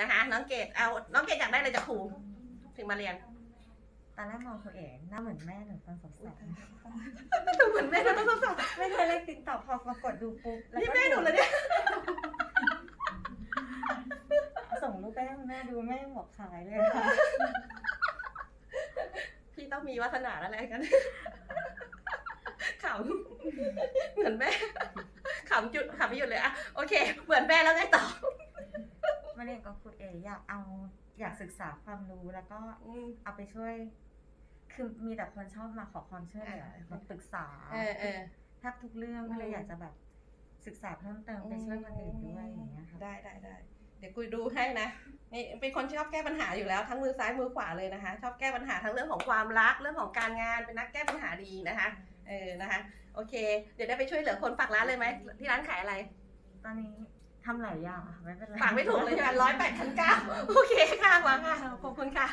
นะคะ น้องเกดเอา น้องเกดอยากได้อะไรจากครูถึงมาเรียนตอนแรกมองครูเอ๋หน้าเหมือนแม่หนูตอนสาวดูเหมือนแม่เราต้องสอบๆไม่เคยเล่นติ๊กต็อกพอปรากฏดูปุ๊บแล้วนี่ก็แม่หนูเลยเนี่ยส่งรูปไปให้คุณแม่ดูแม่บอกขายเลยค่ะ พี่ต้องมีวาสนาแล้วแหละกันขำเหมือนแม่ขำจุดขำไม่หยุดเลยอะโอเค เหมือนแม่แล้วไงต่อมาเรียน กับครูเอ๋อยากเอาอยากศึกษาความรู้แล้วก็อืมเอาไปช่วย คือมีแต่คนชอบมาขอความช่วยเหลืออ่ามาปรึกษาเออเออแทบทุกเรื่องก็เลยอยากจะแบบศึกษาเพิ่มเติมไปช่วยคนอื่นด้วยอย่างเงี้ยค่ะได้ได้ได้เดี๋ยวกุยดูให้นะนี่เป็นคนชอบแก้ปัญหาอยู่แล้วทั้งมือซ้ายมือขวาเลยนะคะ ชอบแก้ปัญหาทั้งเรื่องของความรักเรื่องของการงานเป็นนักแก้ปัญหาดีนะคะเออนะคะ โอเค เดี๋ยวได้ไปช่วยเหลือคนฝากร้านเลยไหมที่ร้านขายอะไร ตอนนี้ ทำหลายอย่างอะค่ะไม่เป็นไร ฝากไม่ถูกเลยใช่ไหมร้อยแปดพันเก้าโอเคค่ะมาค่ะ ขอบคุณค่ะ